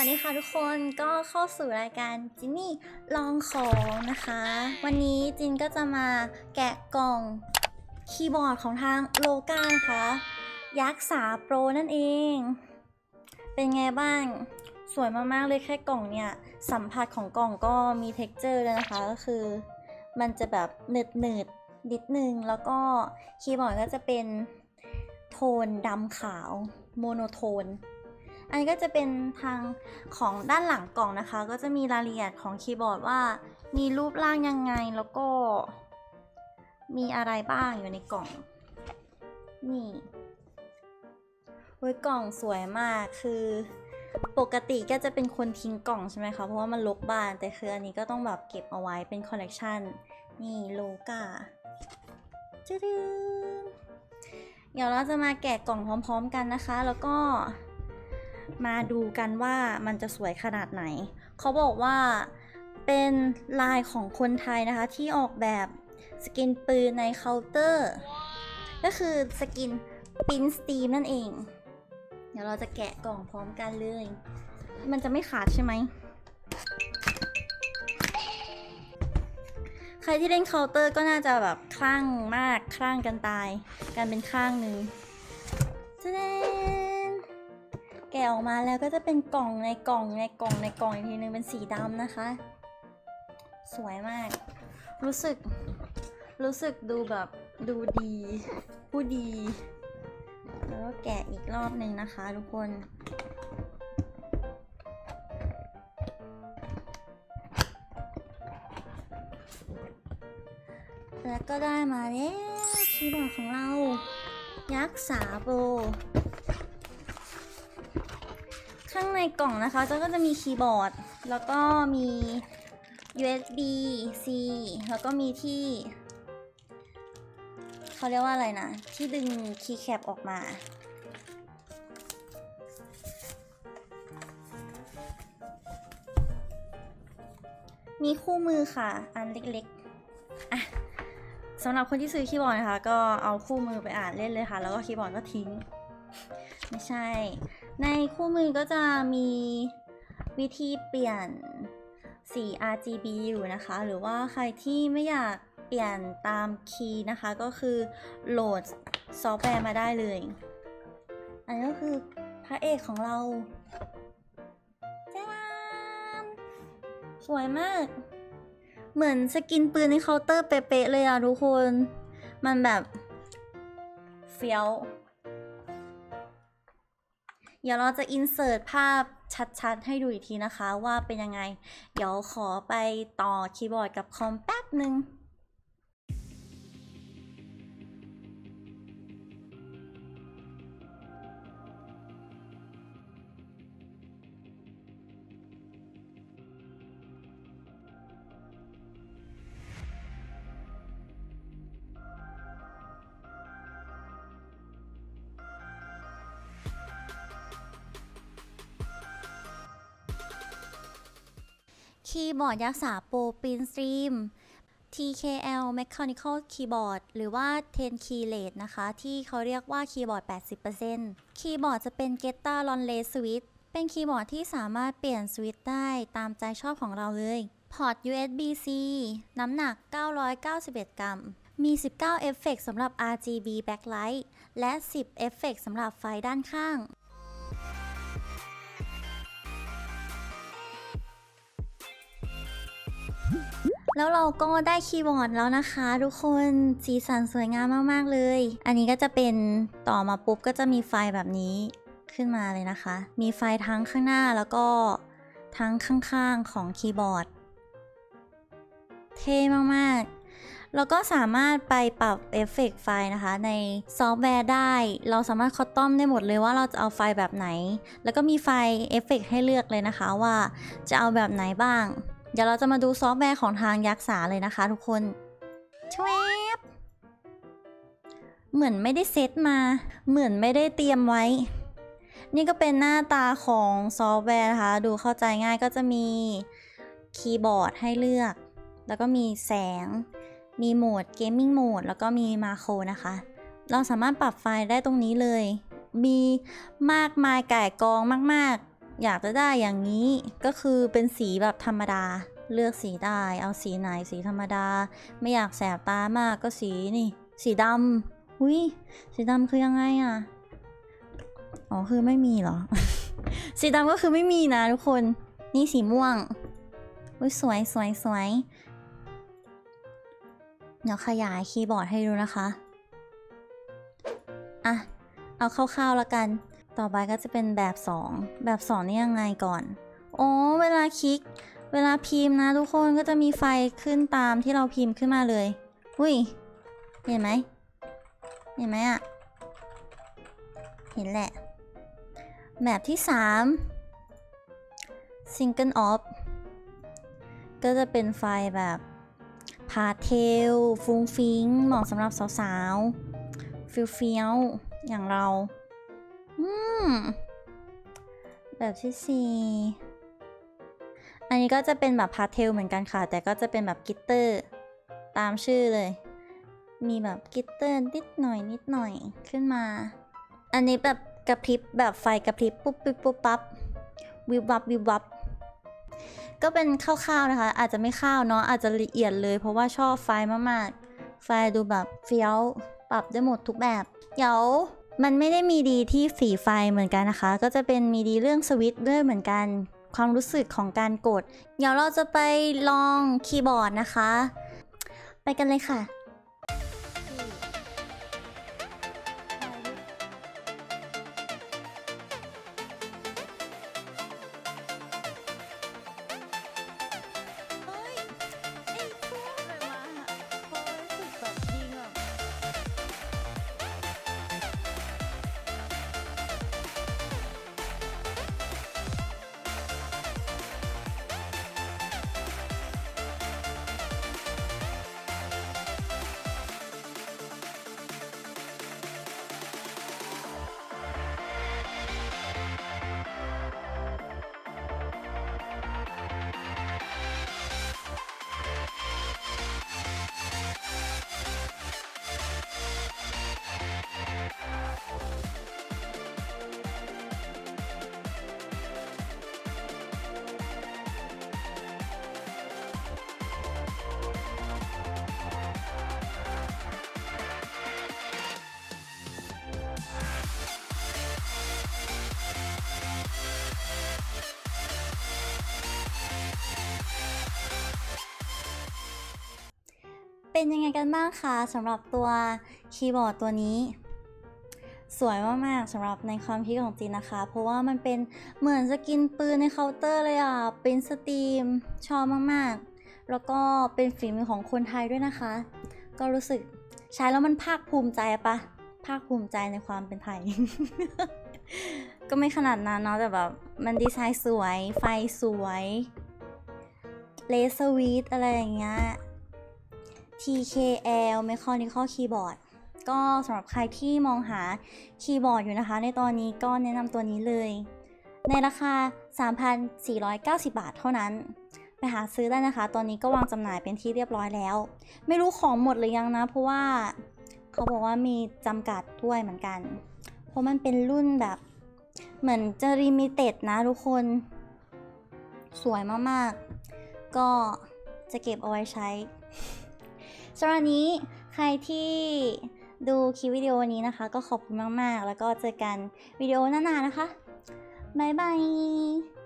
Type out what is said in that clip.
วัสดีค่ะทุกคนก็เข้าสู่รายการจินนี่ลองของนะคะ วันนี้จินก็จะมาแกะกล่องคีย์บอร์ดของทางโลกานะคะยักษ์สาโปรนั่นเอง เป็นไงบ้าง สวยมากๆเลยแค่กล่องเนี่ย สัมผัสของกล่องก็มีเท็กเจอร์เลยนะคะก็คือ มันจะแบบหนืดหนืดๆนิดนึง แล้วก็คีย์บอร์ดก็จะเป็นโทนดำขาวโมโนโทน อันนี้ก็จะเป็นทางของด้านหลังกล่องนะคะ ก็จะมีรายละเอียดของคีย์บอร์ดว่า มีรูปร่างยังไงแล้วก็ มีอะไรบ้างอยู่ในกล่อง นี่เว้ยกล่องสวยมากคือปกติก็จะเป็นคนทิ้งกล่องใช่ไหมคะ เพราะว่ามันลกบ้าน แต่คืออันนี้ก็ต้องแบบเก็บเอาไว้เป็นคอลเลกชันนี่โลกาจืดงเดี๋ยวเราจะมาแกะกล่องพร้อมๆกันนะคะ แล้วก็ มาดูกันว่ามันจะสวยขนาดไหน เขาบอกว่าเป็นลายของคนไทยนะคะ ที่ออกแบบสกินปืนในเคาน์เตอร์ ก็คือสกินปินสตีมนั่นเอง เดี๋ยวเราจะแกะกล่องพร้อมกันเลย มันจะไม่ขาดใช่ไหม ใครที่เล่นเคาน์เตอร์ก็น่าจะแบบคลั่งมาก คลั่งกันตายกันเป็นข้างหนึ่งจะเดนแกะออกมาแล้วก็จะเป็นกล่องในกล่องในกล่องในกล่องอีกทีนึงเป็นสีดำนะคะ สวยมาก รู้สึก รู้สึกดูแบบดูดี ผู้ดี แล้วก็แกะอีกรอบหนึ่งนะคะทุกคนแล้วก็ได้มาแล้วคีย์บอร์ดของเรา ยักษ์สาโบ ข้างในกล่องนะคะจะก็จะมีคีย์บอร์ด แล้วก็มี USB C แล้วก็มีที่เขาเรียกว่าอะไรนะ ที่ดึงคีย์แคปออกมา มีคู่มือค่ะ อันเล็กๆอะสำหรับคนที่ซื้อคีย์บอร์ดนะคะ ก็เอาคู่มือไปอ่านเล่นเลยค่ะ แล้วก็คีย์บอร์ดก็ทิ้ง ไม่ใช่ ในคู่มือก็จะมีวิธีเปลี่ยนสี RGB อยู่นะคะ หรือว่าใครที่ไม่อยากเปลี่ยนตามคีย์นะคะ ก็คือโหลดซอฟต์แวร์มาได้เลย อันนี้ก็คือพระเอกของเราจ้าสวยมาก เหมือนสกินปืนในเคาน์เตอร์เป๊ะๆเลยอะทุกคน มันแบบ เฟี้ยว เดี๋ยวเราจะอินเสิร์ตภาพชัดๆ ให้ดูอีกทีนะคะว่าเป็นยังไง เดี๋ยวขอไปต่อคีย์บอร์ดกับคอมแป๊บหนึ่ง คีย์บอร์ดยักษ์สาโปรปินสตรีม TKL Mechanical Keyboard หรือว่า 10 Key Rate นะคะ ที่เขาเรียกว่าคีย์บอร์ด 80%คีย์บอร์ดจะเป็น Geta l o n l e Switch เป็นคีย์บอร์ดที่สามารถเปลี่ยนสวิตช์ได้ตามใจชอบของเราเลยพอร์ต USB-C น้ำหนัก 991 กรัม มี 19 เอฟเฟกต์สำหรับ RGB backlight และ 10 เอฟเฟกต์สำหรับไฟด้านข้าง แล้วเราก็ได้คีย์บอร์ดแล้วนะคะ ทุกคนสีสันสวยงามมากๆเลย อันนี้ก็จะเป็นต่อมาปุ๊บก็จะมีไฟแบบนี้ขึ้นมาเลยนะคะ มีไฟทั้งข้างหน้าแล้วก็ทั้งข้างๆของคีย์บอร์ด เท่มากๆ แล้วก็สามารถไปปรับเอฟเฟกต์ไฟนะคะ ในซอฟต์แวร์ได้ เราสามารถคอตตอมได้หมดเลยว่าเราจะเอาไฟแบบไหน แล้วก็มีไฟเอฟเฟกต์ให้เลือกเลยนะคะว่าจะเอาแบบไหนบ้าง เดี๋ยวเราจะมาดูซอฟต์แวร์ของทางยักษ์สาเลยนะคะทุกคนชวบเหมือนไม่ได้เซตมา เหมือนไม่ได้เตรียมไว้ นี่ก็เป็นหน้าตาของซอฟต์แวร์นะคะ ดูเข้าใจง่ายก็จะมีคีย์บอร์ดให้เลือก แล้วก็มีแสง มีโหมดเกมมิ่งโหมด แล้วก็มีมาโครนะคะ เราสามารถปรับไฟล์ได้ตรงนี้เลย มีมากมายก่ายกองมาก ๆ อยากจะได้อย่างนี้ก็คือเป็นสีแบบธรรมดา เลือกสีได้ เอาสีไหนสีธรรมดา ไม่อยากแสบตามากก็สีนี่ สีดำหุยสีดำคือยังไงอะ่ะอ๋อคือไม่มีเหรอ สีดำก็คือไม่มีนะทุกคน นี่สีม่วงอุ้ยสวยสวยสวยเดี๋ยวขยายคีย์บอร์ดให้ดูนะคะ อะ เอาคร่าวๆแล้วกัน ต่อไปก็จะเป็นแบบ 2 แบบ 2 นี่ยังไงก่อนอ๋อเวลาคลิก เวลาพิมพ์นะทุกคนก็จะมีไฟขึ้นตามที่เราพิมพ์ขึ้นมาเลย อุ้ย เห็นไหม เห็นไหมอะเห็นแหละ แบบที่ 3 Single Off ก็จะเป็นไฟแบบพาเทลฟุ้งฟิ้งเหมาะสำหรับสาวๆฟิลเฟี้ยวๆอย่างเรา อืม แบบที่สี่อันนี้ก็จะเป็นแบบพาเทลเหมือนกันค่ะ แต่ก็จะเป็นแบบกิตเตอร์ ตามชื่อเลย มีแบบกิตเตอร์นิดหน่อยนิดหน่อยขึ้นมา อันนี้แบบกระพริบแบบไฟกระพริบปุ๊บปุ๊บปุ๊บปั๊บวิบวับวิบวับก็เป็นคร่าวๆนะคะ อาจจะไม่ข้าวเนาะอาจจะละเอียดเลย เพราะว่าชอบไฟมากๆ ไฟดูแบบเฟี้ยวปรับได้หมดทุกแบบ เดี๋ยว มันไม่ได้มีดีที่สีไฟเหมือนกันนะคะ ก็จะเป็นมีดีเรื่องสวิตช์ด้วยเหมือนกัน ความรู้สึกของการกด เดี๋ยวเราจะไปลองคีย์บอร์ดนะคะ ไปกันเลยค่ะ เป็นยังไงกันบ้างคะสำหรับตัวคีย์บอร์ดตัวนี้ สวยมากๆสำหรับในความคิดของจีนนะคะ เพราะว่ามันเป็นเหมือนสกินปืนในเคาน์เตอร์เลยอะเป็นสตรีมชอบมากๆ แล้วก็เป็นฝีมือของคนไทยด้วยนะคะ ก็รู้สึกใช้แล้วมันภาคภูมิใจปะภาคภูมิใจในความเป็นไทย ก็ไม่ขนาดนั้นเนาะแต่แบบมันดีไซน์สวย ไฟสวยเลสวีทอะไรอย่างเงี้ย TKL Mechanical Keyboard ก็สำหรับใครที่มองหาคีย์บอร์ดอยู่นะคะ ในตอนนี้ก็แนะนำตัวนี้เลย ในราคา 3,490 บาทเท่านั้น ไปหาซื้อได้นะคะ ตอนนี้ก็วางจำหน่ายเป็นที่เรียบร้อยแล้ว ไม่รู้ของหมดหรือยังนะ เพราะว่าเขาบอกว่ามีจำกัดด้วยเหมือนกัน เพราะมันเป็นรุ่นแบบ เหมือนจะริมิเต็ดนะทุกคน สวยมากๆ ก็จะเก็บเอาไว้ใช้ สำหรับวันนี้ใครที่ดูคลิปวิดีโอนี้นะคะ ก็ขอบคุณมาก ๆ แล้วก็เจอกันวิดีโอหน้าๆนะคะ บ๊ายบาย